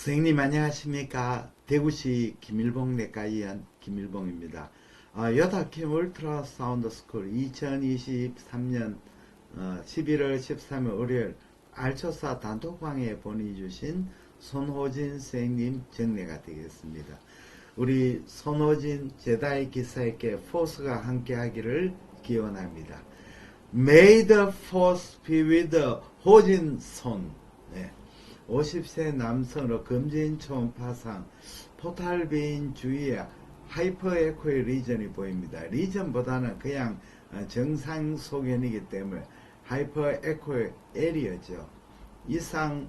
선생님 안녕하십니까? 대구시 김일봉 내과 의원 김일봉입니다. 아, 여다킴 울트라 사운드 스쿨 2023년 어, 11월 13일 월요일 알초사 단톡방에 보내 주신 손호진 선생님 정례가 되겠습니다. 우리 손호진 제다의 기사에게 포스가 함께 하기를 기원합니다. May the force be with 호진 손 네. 50세 남성으로 금진 초음 파상 포탈 베인 주위에 하이퍼에코의 리전이 보입니다. 리전보다는 그냥 어, 정상 소견이기 때문에 하이퍼에코의 에리어죠. 이상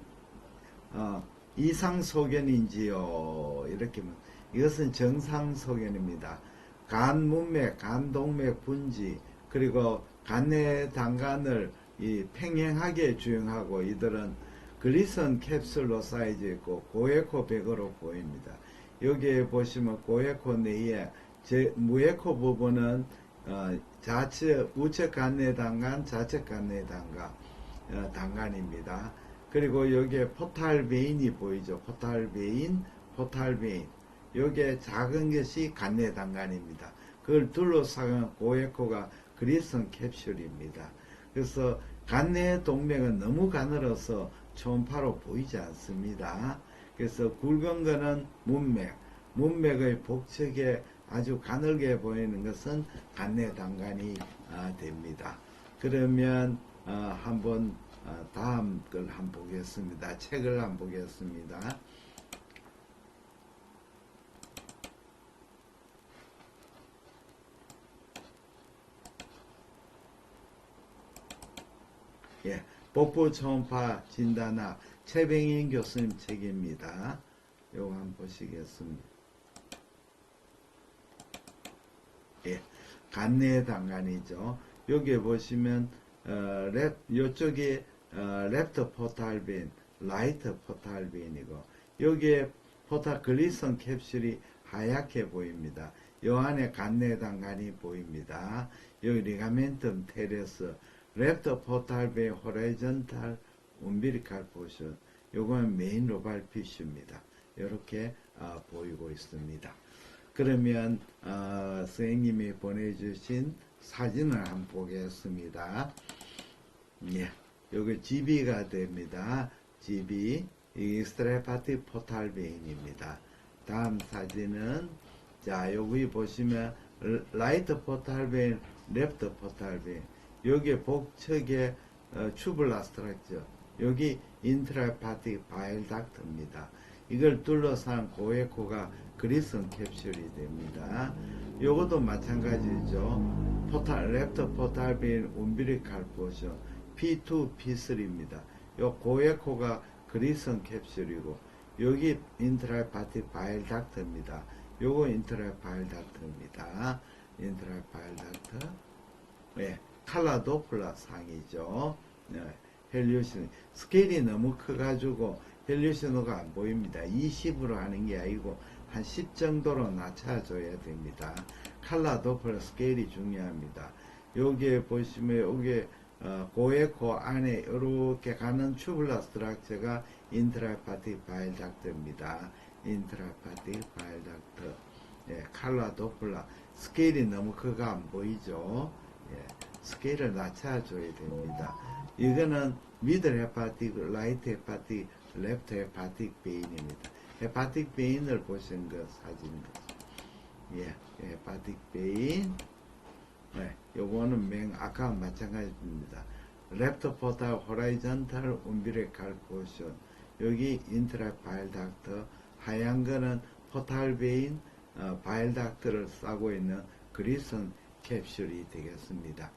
어, 이상 소견인지요 이렇게 문- 이것은 정상 소견입니다. 간 문맥, 간 동맥 분지 그리고 간내 당간을 이 팽행하게 주행하고 이들은 글리선 캡슐로 쌓여져 있고 고에코 백으로 보입니다. 여기에 보시면 고에코 내에 제 무에코 부분은 어, 좌측 우측 간내 단간, 좌측 간내 단간 어, 단간입니다. 그리고 여기에 포탈 베인이 보이죠. 포탈 베인, 포탈 베인. 여기에 작은 것이 간내 단간입니다. 그걸 둘러싸은 고에코가 그리선 캡슐입니다. 그래서 간내 동맥은 너무 가늘어서 초음파로 보이지 않습니다. 그래서 굵은 거는 문맥, 문맥의 복측에 아주 가늘게 보이는 것은 간내 단간이 아, 됩니다. 그러면 어, 한번 어, 다음 걸 한번 보겠습니다. 책을 한번 보겠습니다. 예, 복부 초음파 진단학 최병인 교수님 책입니다. 요거 한번 보시겠습니다. 예, 간내 단간이죠. 여기에 보시면 어, 랩 요쪽이 어, 랩터 포탈빈, 라이트 포탈빈이고 여기에 포탈 글리선 캡슐이 하얗게 보입니다. 요 안에 간내 단간이 보입니다. 여기 리가멘텀 테레스, 랩터 포탈빈 호라이전탈 umbilical portion. 요건 메인 로발 피쉬입니다. 이렇게 어, 보이고 있습니다. 그러면 어, 선생님이 보내주신 사진을 한번 보겠습니다. 예, 여기 GB가 됩니다. GB 익스트라파티 포탈베인입니다. 다음 사진은 자 여기 보시면 라이트 포탈베인, 랩트 포탈베인 여기 복측에 어, 튜블라 스트럭처 여기 인트라파틱 바일 닥터입니다. 이걸 둘러싼 고에코가 그리슨 캡슐이 됩니다. 요것도 마찬가지죠. 포탈, 랩터 포탈빈 움비리칼 포션 P2, P3입니다. 요 고에코가 그리슨 캡슐이고 여기 인트라파틱 바일 닥터입니다. 요거 인트라 바일 닥터입니다. 인트라 바일 닥터. 네, 칼라 도플라 상이죠. 네, 헬리오신 스케일이 너무 커가지고 헬리오신호가 안 보입니다. 20으로 하는 게 아니고 한 10 정도로 낮춰줘야 됩니다. 칼라 도플라 스케일이 중요합니다. 여기에 보시면 여기 어, 고에코 안에 이렇게 가는 튜블라 스트럭처가 인트라파틱 바일 닥터입니다. 인트라파틱 바일 닥터. 예, 칼라 도플라 스케일이 너무 커가 안 보이죠. 예, 스케일을 낮춰줘야 됩니다. 이거는 미들 헤파틱, 라이트 헤파틱, 랩트 헤파틱 베인입니다. 헤파틱 베인을 보신 거 사진입니다. 예, 헤파틱 베인. 네, 요거는 맹 아까 마찬가지입니다. 랩트 포탈 호라이전탈 움비레칼 포션 여기 인트라 바일 닥터 하얀 거는 포탈 베인 어, 바일 닥터를 싸고 있는 그리슨 캡슐이 되겠습니다.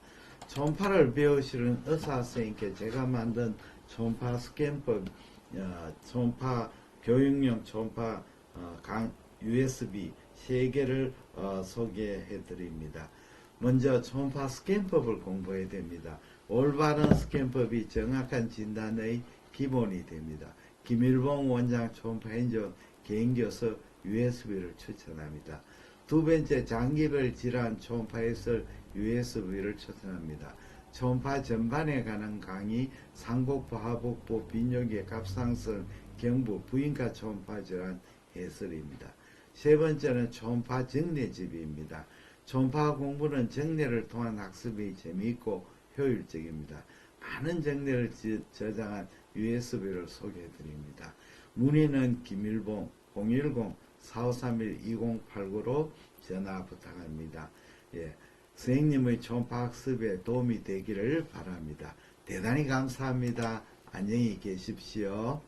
초음파를 배우시는 의사 선생님께 제가 만든 초음파 스캔법 어, 초음파 교육용 초음파 어, 강 USB 세 개를 어, 소개해 드립니다. 먼저 초음파 스캔법을 공부해야 됩니다. 올바른 스캔법이 정확한 진단의 기본이 됩니다. 김일봉 원장 초음파 행정 개인교수 USB를 추천합니다. 두 번째 장기별 질환 초음파 해설 USB를 추천합니다. 초음파 전반에 관한 강의, 상복부, 하복부, 빈혈계, 갑상선, 경부 부인과 초음파 질환 해설입니다. 세 번째는 초음파 정례집입니다. 초음파 공부는 정례를 통한 학습이 재미있고 효율적입니다. 많은 정례를 지- 저장한 USB를 소개해드립니다. 문의는 김일봉 010-4531-2089로 전화 부탁합니다. 예, 선생님의 초음파 학습에 도움이 되기를 바랍니다. 대단히 감사합니다. 안녕히 계십시오.